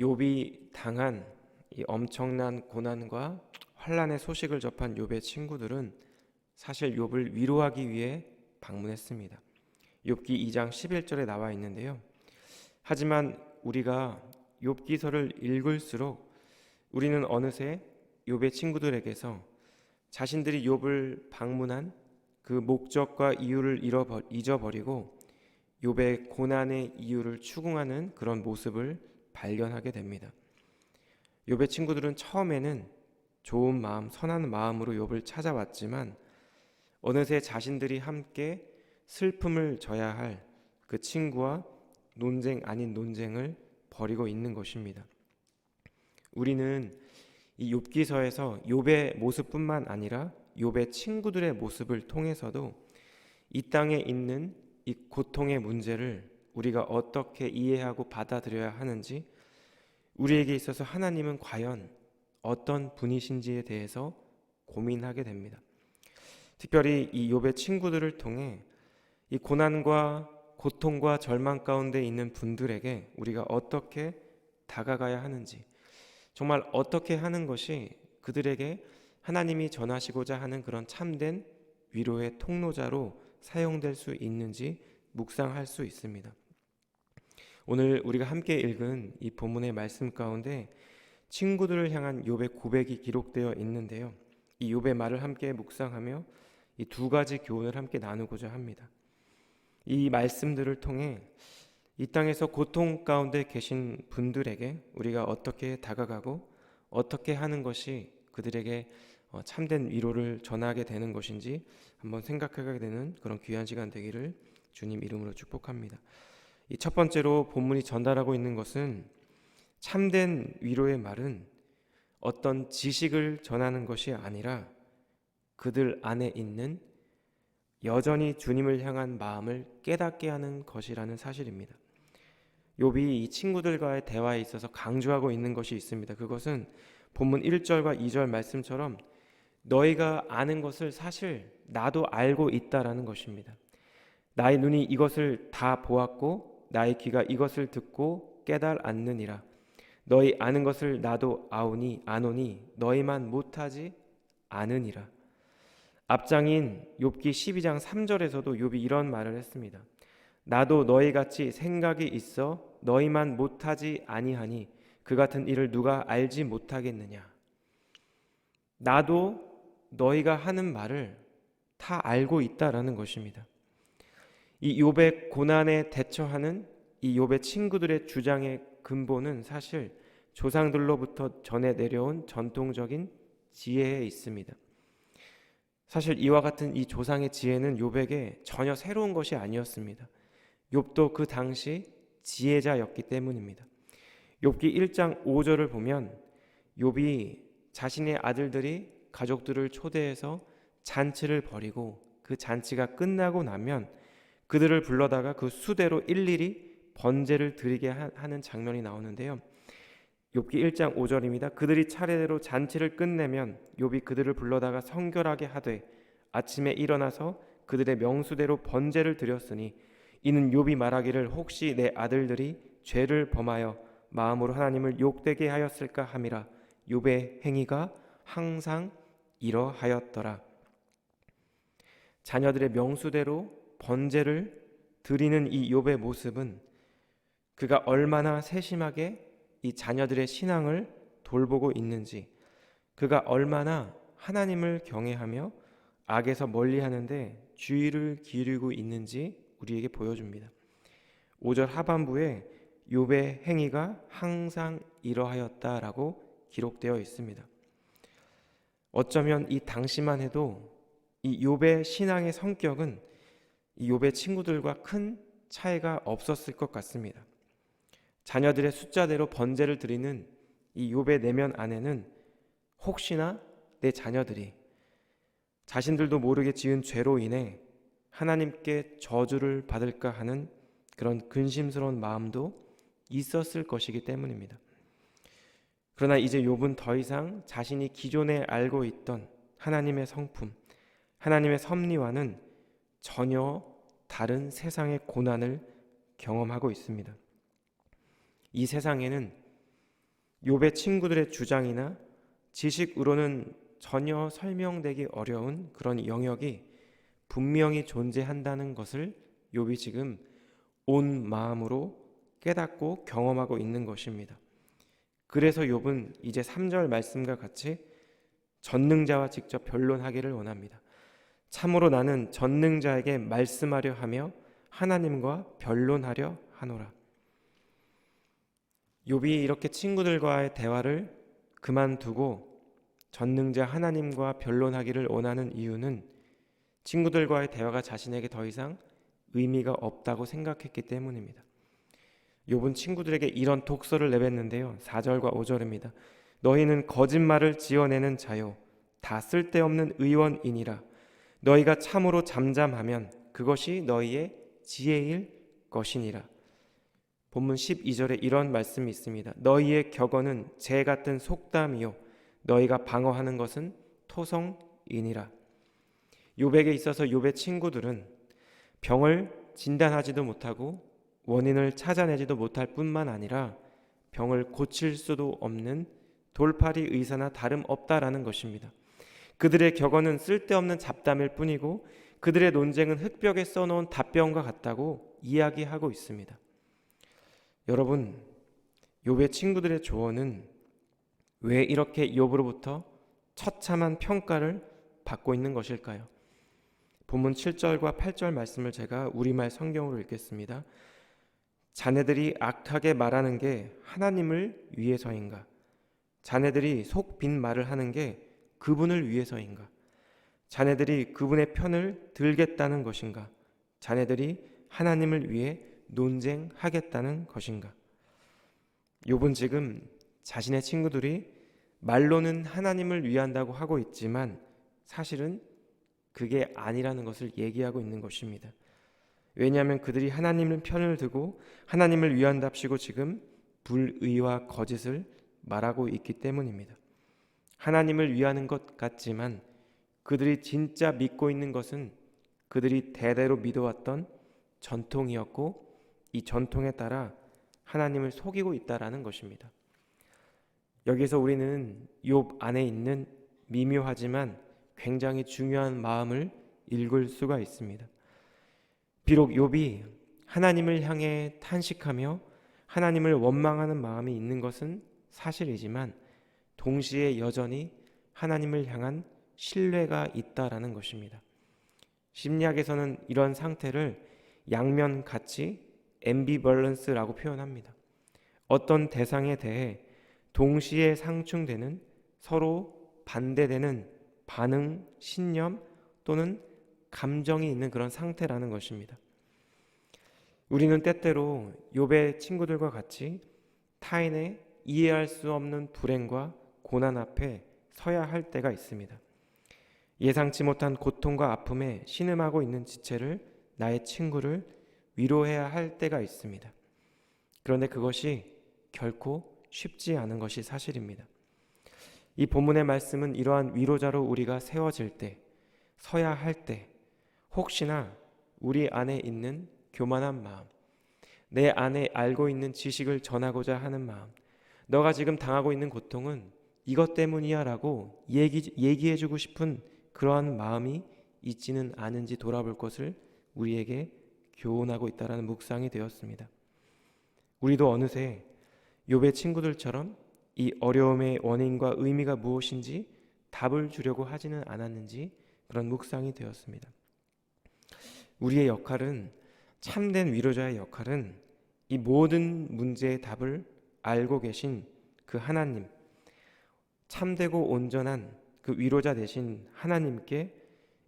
욥이 당한 이 엄청난 고난과 환란의 소식을 접한 욥의 친구들은 사실 욥을 위로하기 위해 방문했습니다. 욥기 2장 11절에 나와 있는데요. 하지만 우리가 욥기서를 읽을수록 우리는 어느새 욥의 친구들에게서 자신들이 욥을 방문한 그 목적과 이유를 잃어버, 잊어버리고 욥의 고난의 이유를 추궁하는 그런 모습을 발견하게 됩니다. 욥의 친구들은 처음에는 좋은 마음, 선한 마음으로 욥을 찾아왔지만 어느새 자신들이 함께 슬픔을 져야 할 그 친구와 논쟁 아닌 논쟁을 벌이고 있는 것입니다. 우리는 이 욥기서에서 욥의 모습뿐만 아니라 욥의 친구들의 모습을 통해서도 이 땅에 있는 이 고통의 문제를 우리가 어떻게 이해하고 받아들여야 하는지 우리에게 있어서 하나님은 과연 어떤 분이신지에 대해서 고민하게 됩니다. 특별히 이 욥의 친구들을 통해 이 고난과 고통과 절망 가운데 있는 분들에게 우리가 어떻게 다가가야 하는지 정말 어떻게 하는 것이 그들에게 하나님이 전하시고자 하는 그런 참된 위로의 통로자로 사용될 수 있는지 묵상할 수 있습니다. 오늘 우리가 함께 읽은 이 본문의 말씀 가운데 친구들을 향한 욥의 고백이 기록되어 있는데요. 이 욥의 말을 함께 묵상하며 이 두 가지 교훈을 함께 나누고자 합니다. 이 말씀들을 통해 이 땅에서 고통 가운데 계신 분들에게 우리가 어떻게 다가가고 어떻게 하는 것이 그들에게 어, 참된 위로를 전하게 되는 것인지 한번 생각하게 되는 그런 귀한 시간 되기를 주님 이름으로 축복합니다. 이 첫 번째로 본문이 전달하고 있는 것은 참된 위로의 말은 어떤 지식을 전하는 것이 아니라 그들 안에 있는 여전히 주님을 향한 마음을 깨닫게 하는 것이라는 사실입니다. 욥이 이 친구들과의 대화에 있어서 강조하고 있는 것이 있습니다. 그것은 본문 1절과 2절 말씀처럼 너희가 아는 것을 사실 나도 알고 있다라는 것입니다. 나의 눈이 이것을 다 보았고 나의 귀가 이것을 듣고 깨달았느니라. 너희 아는 것을 나도 아오니 아노니 너희만 못하지 않으니라. 앞장인 욥기 12장 3절에서도 욥이 이런 말을 했습니다. 나도 너희 같이 생각이 있어 너희만 못하지 아니하니 그 같은 일을 누가 알지 못하겠느냐. 나도 너희가 하는 말을 다 알고 있다라는 것입니다. 이 욥의 고난에 대처하는 이 욥의 친구들의 주장의 근본은 사실 조상들로부터 전해 내려온 전통적인 지혜에 있습니다. 사실 이와 같은 이 조상의 지혜는 욥에게 전혀 새로운 것이 아니었습니다. 욥도 그 당시 지혜자였기 때문입니다. 욥기 1장 5절을 보면 욥이 자신의 아들들이 가족들을 초대해서 잔치를 벌이고 그 잔치가 끝나고 나면 그들을 불러다가 그 수대로 일일이 번제를 드리게 하는 장면이 나오는데요. 욥기 1장 5절입니다. 그들이 차례대로 잔치를 끝내면 욥이 그들을 불러다가 성결하게 하되 아침에 일어나서 그들의 명수대로 번제를 드렸으니 이는 욥이 말하기를 혹시 내 아들들이 죄를 범하여 마음으로 하나님을 욕되게 하였을까 함이라 욥의 행위가 항상 이러하였더라. 자녀들의 명수대로 번제를 드리는 이 욥의 모습은 그가 얼마나 세심하게 이 자녀들의 신앙을 돌보고 있는지 그가 얼마나 하나님을 경외하며 악에서 멀리하는데 주의를 기울이고 있는지 우리에게 보여줍니다. 5절 하반부에 욥의 행위가 항상 이러하였다라고 기록되어 있습니다. 어쩌면 이 당시만 해도 이 욥의 신앙의 성격은 이 욥의 친구들과 큰 차이가 없었을 것 같습니다. 자녀들의 숫자대로 번제를 드리는 이 욥의 내면 안에는 혹시나 내 자녀들이 자신들도 모르게 지은 죄로 인해 하나님께 저주를 받을까 하는 그런 근심스러운 마음도 있었을 것이기 때문입니다. 그러나 이제 욥은 더 이상 자신이 기존에 알고 있던 하나님의 성품, 하나님의 섭리와는 전혀 다른 세상의 고난을 경험하고 있습니다. 이 세상에는 욥의 친구들의 주장이나 지식으로는 전혀 설명되기 어려운 그런 영역이 분명히 존재한다는 것을 욥이 지금 온 마음으로 깨닫고 경험하고 있는 것입니다. 그래서 욥은 이제 3절 말씀과 같이 전능자와 직접 변론하기를 원합니다. 참으로 나는 전능자에게 말씀하려 하며 하나님과 변론하려 하노라. 욥이 이렇게 친구들과의 대화를 그만두고 전능자 하나님과 변론하기를 원하는 이유는 친구들과의 대화가 자신에게 더 이상 의미가 없다고 생각했기 때문입니다. 욥은 친구들에게 이런 독서를 내뱉는데요. 4절과 5절입니다. 너희는 거짓말을 지어내는 자요 다 쓸데없는 의원이니라 너희가 참으로 잠잠하면 그것이 너희의 지혜일 것이니라. 본문 12절에 이런 말씀이 있습니다. 너희의 격언은 재 같은 속담이요 너희가 방어하는 것은 토성이니라. 요백에 있어서 요백 친구들은 병을 진단하지도 못하고 원인을 찾아내지도 못할 뿐만 아니라 병을 고칠 수도 없는 돌팔이 의사나 다름없다라는 것입니다. 그들의 격언은 쓸데없는 잡담일 뿐이고 그들의 논쟁은 흙벽에 써놓은 답변과 같다고 이야기하고 있습니다. 여러분, 욥의 친구들의 조언은 왜 이렇게 욥으로부터 처참한 평가를 받고 있는 것일까요? 본문 7절과 8절 말씀을 제가 우리말 성경으로 읽겠습니다. 자네들이 악하게 말하는 게 하나님을 위해서인가? 자네들이 속 빈 말을 하는 게 그분을 위해서인가? 자네들이 그분의 편을 들겠다는 것인가? 자네들이 하나님을 위해 논쟁하겠다는 것인가? 욥은 지금 자신의 친구들이 말로는 하나님을 위한다고 하고 있지만 사실은 그게 아니라는 것을 얘기하고 있는 것입니다. 왜냐하면 그들이 하나님을 편을 두고 하나님을 위한답시고 지금 불의와 거짓을 말하고 있기 때문입니다. 하나님을 위하는 것 같지만 그들이 진짜 믿고 있는 것은 그들이 대대로 믿어왔던 전통이었고 이 전통에 따라 하나님을 속이고 있다라는 것입니다. 여기서 우리는 욥 안에 있는 미묘하지만 굉장히 중요한 마음을 읽을 수가 있습니다. 비록 욥이 하나님을 향해 탄식하며 하나님을 원망하는 마음이 있는 것은 사실이지만 동시에 여전히 하나님을 향한 신뢰가 있다라는 것입니다. 심리학에서는 이런 상태를 양면 가치 엠비벌런스라고 표현합니다. 어떤 대상에 대해 동시에 상충되는 서로 반대되는 반응, 신념 또는 감정이 있는 그런 상태라는 것입니다. 우리는 때때로 욥의 친구들과 같이 타인의 이해할 수 없는 불행과 고난 앞에 서야 할 때가 있습니다. 예상치 못한 고통과 아픔에 신음하고 있는 지체를 나의 친구를 위로해야 할 때가 있습니다. 그런데 그것이 결코 쉽지 않은 것이 사실입니다. 이 본문의 말씀은 이러한 위로자로 우리가 세워질 때, 서야 할 때, 혹시나 우리 안에 있는 교만한 마음, 내 안에 알고 있는 지식을 전하고자 하는 마음, 너가 지금 당하고 있는 고통은 이것 때문이야 라고 얘기, 얘기해주고 싶은 그러한 마음이 있지는 않은지 돌아볼 것을 우리에게 교훈하고 있다라는 묵상이 되었습니다. 우리도 어느새 욥의 친구들처럼 이 어려움의 원인과 의미가 무엇인지 답을 주려고 하지는 않았는지 그런 묵상이 되었습니다. 우리의 역할은 참된 위로자의 역할은 이 모든 문제의 답을 알고 계신 그 하나님, 참되고 온전한 그 위로자 되신 하나님께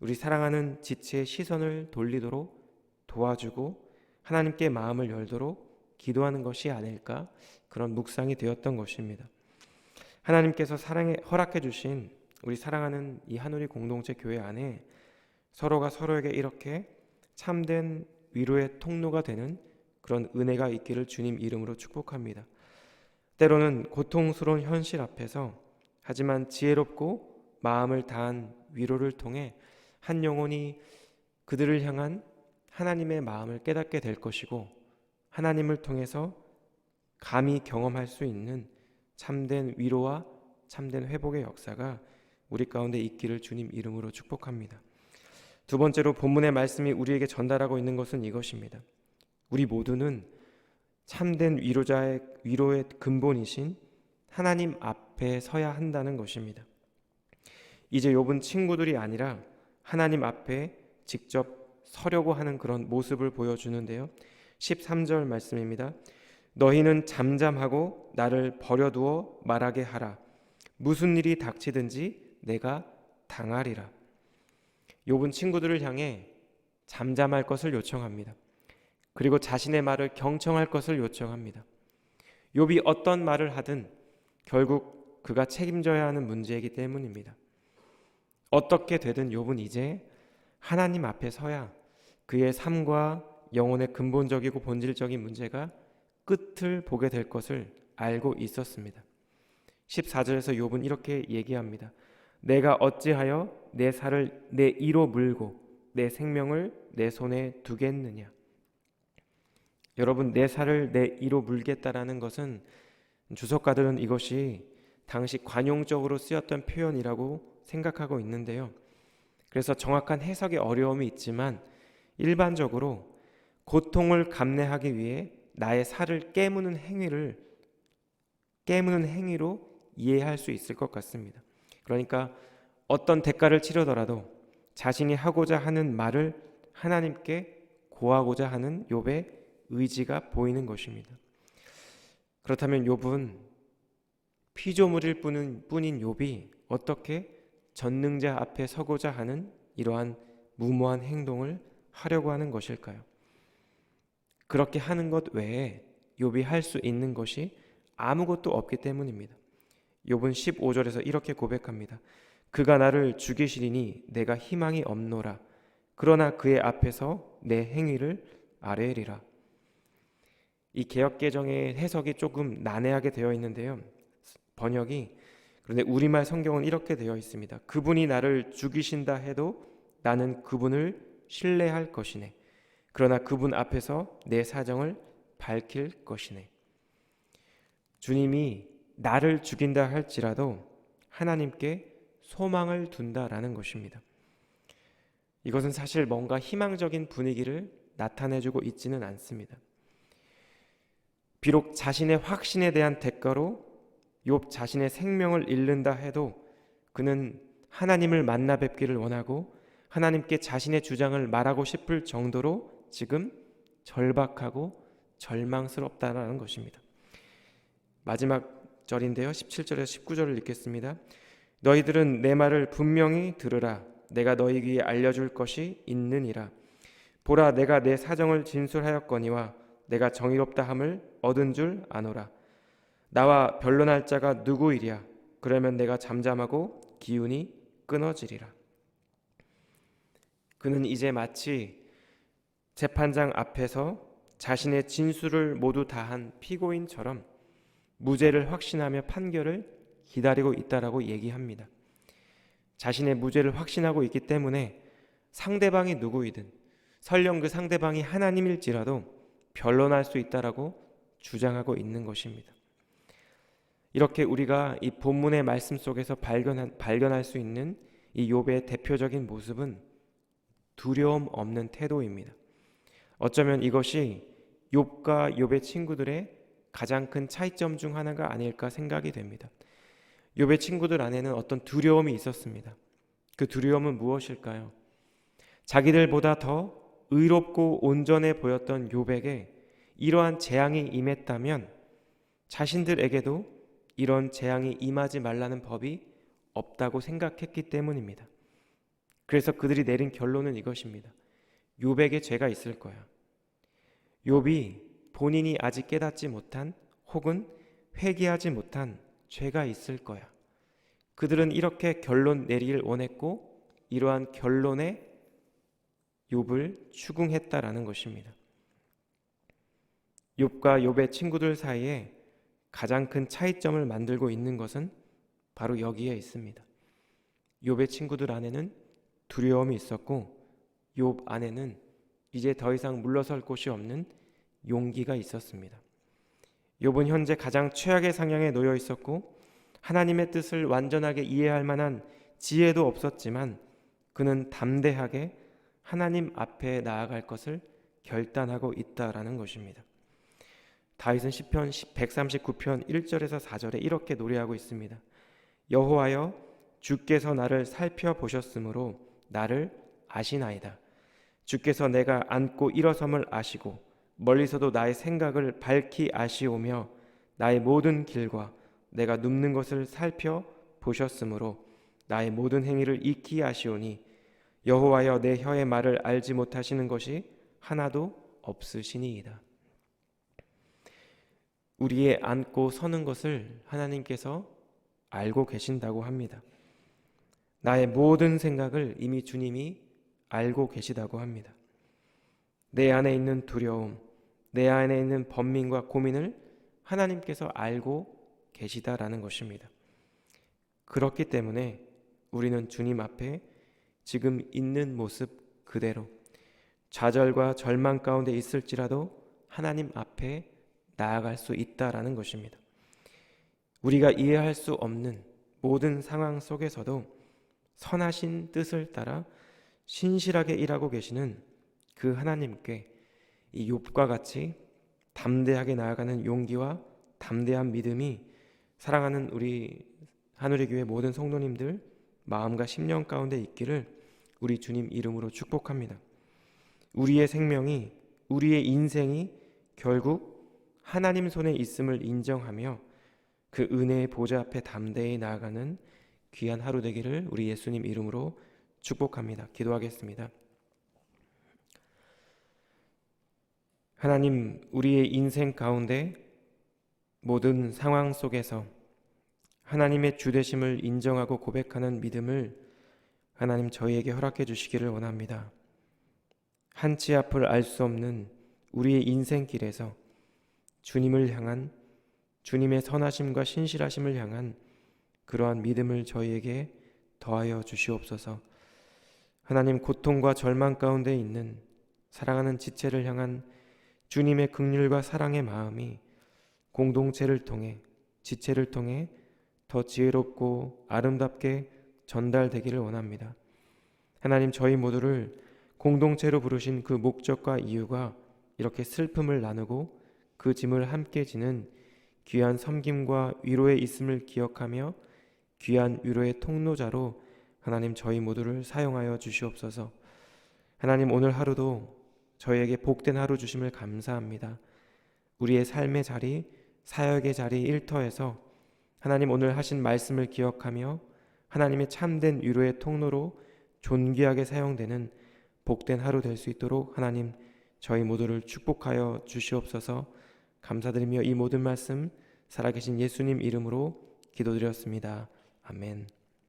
우리 사랑하는 지체의 시선을 돌리도록 도와주고 하나님께 마음을 열도록 기도하는 것이 아닐까 그런 묵상이 되었던 것입니다. 하나님께서 사랑에 허락해 주신 우리 사랑하는 이 한우리 공동체 교회 안에 서로가 서로에게 이렇게 참된 위로의 통로가 되는 그런 은혜가 있기를 주님 이름으로 축복합니다. 때로는 고통스러운 현실 앞에서 하지만 지혜롭고 마음을 다한 위로를 통해 한 영혼이 그들을 향한 하나님의 마음을 깨닫게 될 것이고 하나님을 통해서 감히 경험할 수 있는 참된 위로와 참된 회복의 역사가 우리 가운데 있기를 주님 이름으로 축복합니다. 두 번째로 본문의 말씀이 우리에게 전달하고 있는 것은 이것입니다. 우리 모두는 참된 위로자의 위로의 근본이신 하나님 앞에 서야 한다는 것입니다. 이제 욥은 친구들이 아니라 하나님 앞에 직접 서려고 하는 그런 모습을 보여주는데요. 13절 말씀입니다. 너희는 잠잠하고 나를 버려두어 말하게 하라. 무슨 일이 닥치든지 내가 당하리라. 욥은 친구들을 향해 잠잠할 것을 요청합니다. 그리고 자신의 말을 경청할 것을 요청합니다. 욥이 어떤 말을 하든 결국 그가 책임져야 하는 문제이기 때문입니다. 어떻게 되든 욥은 이제 하나님 앞에 서야 그의 삶과 영혼의 근본적이고 본질적인 문제가 끝을 보게 될 것을 알고 있었습니다. 14절에서 욥은 이렇게 얘기합니다. 내가 어찌하여 내 살을 내 이로 물고 내 생명을 내 손에 두겠느냐? 여러분 내 살을 내 이로 물겠다라는 것은 주석가들은 이것이 당시 관용적으로 쓰였던 표현이라고 생각하고 있는데요. 그래서 정확한 해석에 어려움이 있지만 일반적으로 고통을 감내하기 위해 나의 살을 깨무는 행위를 깨무는 행위로 이해할 수 있을 것 같습니다. 그러니까 어떤 대가를 치르더라도 자신이 하고자 하는 말을 하나님께 고하고자 하는 욥의 의지가 보이는 것입니다. 그렇다면 욥은 피조물일 뿐인, 뿐인 욥이 어떻게 전능자 앞에 서고자 하는 이러한 무모한 행동을 하려고 하는 것일까요? 그렇게 하는 것 외에 욥이 할 수 있는 것이 아무것도 없기 때문입니다. 욥은 15절에서 이렇게 고백합니다. 그가 나를 죽이시리니 내가 희망이 없노라. 그러나 그의 앞에서 내 행위를 아뢰리라. 이 개역 개정의 해석이 조금 난해하게 되어 있는데요. 번역이 그런데 우리말 성경은 이렇게 되어 있습니다. 그분이 나를 죽이신다 해도 나는 그분을 신뢰할 것이네. 그러나 그분 앞에서 내 사정을 밝힐 것이네. 주님이 나를 죽인다 할지라도 하나님께 소망을 둔다라는 것입니다. 이것은 사실 뭔가 희망적인 분위기를 나타내주고 있지는 않습니다. 비록 자신의 확신에 대한 대가로 욥 자신의 생명을 잃는다 해도 그는 하나님을 만나 뵙기를 원하고 하나님께 자신의 주장을 말하고 싶을 정도로 지금 절박하고 절망스럽다라는 것입니다. 마지막 절인데요. 17절에서 19절을 읽겠습니다. 너희들은 내 말을 분명히 들으라. 내가 너희 귀에 알려줄 것이 있느니라. 보라, 내가 내 사정을 진술하였거니와 내가 정의롭다 함을 얻은 줄 아노라. 나와 변론할 자가 누구이랴? 그러면 내가 잠잠하고 기운이 끊어지리라. 그는 이제 마치 재판장 앞에서 자신의 진술을 모두 다한 피고인처럼 무죄를 확신하며 판결을 기다리고 있다라고 얘기합니다. 자신의 무죄를 확신하고 있기 때문에 상대방이 누구이든 설령 그 상대방이 하나님일지라도 변론할 수 있다라고 주장하고 있는 것입니다. 이렇게 우리가 이 본문의 말씀 속에서 발견한, 발견할 수 있는 이 욥의 대표적인 모습은 두려움 없는 태도입니다. 어쩌면 이것이 욥과 욥의 친구들의 가장 큰 차이점 중 하나가 아닐까 생각이 됩니다. 욥의 친구들 안에는 어떤 두려움이 있었습니다. 그 두려움은 무엇일까요? 자기들보다 더 의롭고 온전해 보였던 욥에게 이러한 재앙이 임했다면 자신들에게도 이런 재앙이 임하지 말라는 법이 없다고 생각했기 때문입니다. 그래서 그들이 내린 결론은 이것입니다. 욥에게 죄가 있을 거야. 욥이 본인이 아직 깨닫지 못한 혹은 회개하지 못한 죄가 있을 거야. 그들은 이렇게 결론 내리길 원했고 이러한 결론에 욥을 추궁했다라는 것입니다. 욥과 욥의 친구들 사이에 가장 큰 차이점을 만들고 있는 것은 바로 여기에 있습니다. 욥의 친구들 안에는 두려움이 있었고 욥 안에는 이제 더 이상 물러설 곳이 없는 용기가 있었습니다. 욥은 현재 가장 최악의 상황에 놓여 있었고 하나님의 뜻을 완전하게 이해할 만한 지혜도 없었지만 그는 담대하게 하나님 앞에 나아갈 것을 결단하고 있다라는 것입니다. 다윗은 시편 139편 1절에서 4절에 이렇게 노래하고 있습니다. 여호와여 주께서 나를 살펴보셨으므로 나를 아시나이다. 주께서 내가 앉고 일어섬을 아시고 멀리서도 나의 생각을 밝히 아시오며 나의 모든 길과 내가 눕는 것을 살펴 보셨으므로 나의 모든 행위를 익히 아시오니 여호와여 내 혀의 말을 알지 못하시는 것이 하나도 없으시니이다. 우리의 앉고 서는 것을 하나님께서 알고 계신다고 합니다. 나의 모든 생각을 이미 주님이 알고 계시다고 합니다. 내 안에 있는 두려움, 내 안에 있는 번민과 고민을 하나님께서 알고 계시다라는 것입니다. 그렇기 때문에 우리는 주님 앞에 지금 있는 모습 그대로 좌절과 절망 가운데 있을지라도 하나님 앞에 나아갈 수 있다라는 것입니다. 우리가 이해할 수 없는 모든 상황 속에서도 선하신 뜻을 따라 신실하게 일하고 계시는 그 하나님께 이 욥과 같이 담대하게 나아가는 용기와 담대한 믿음이 사랑하는 우리 하늘의 교회 모든 성도님들 마음과 심령 가운데 있기를 우리 주님 이름으로 축복합니다. 우리의 생명이 우리의 인생이 결국 하나님 손에 있음을 인정하며 그 은혜의 보좌 앞에 담대히 나아가는 귀한 하루 되기를 우리 예수님 이름으로 축복합니다. 기도하겠습니다. 하나님, 우리의 인생 가운데 모든 상황 속에서 하나님의 주되심을 인정하고 고백하는 믿음을 하나님 저희에게 허락해 주시기를 원합니다. 한치 앞을 알 수 없는 우리의 인생길에서 주님을 향한 주님의 선하심과 신실하심을 향한 그러한 믿음을 저희에게 더하여 주시옵소서. 하나님 고통과 절망 가운데 있는 사랑하는 지체를 향한 주님의 극률과 사랑의 마음이 공동체를 통해 지체를 통해 더 지혜롭고 아름답게 전달되기를 원합니다. 하나님 저희 모두를 공동체로 부르신 그 목적과 이유가 이렇게 슬픔을 나누고 그 짐을 함께 지는 귀한 섬김과 위로에 있음을 기억하며 귀한 위로의 통로자로 하나님 저희 모두를 사용하여 주시옵소서. 하나님 오늘 하루도 저희에게 복된 하루 주심을 감사합니다. 우리의 삶의 자리, 사역의 자리 일터에서 하나님 오늘 하신 말씀을 기억하며 하나님의 참된 위로의 통로로 존귀하게 사용되는 복된 하루 될 수 있도록 하나님 저희 모두를 축복하여 주시옵소서. 감사드리며 이 모든 말씀 살아계신 예수님 이름으로 기도드렸습니다. 아멘.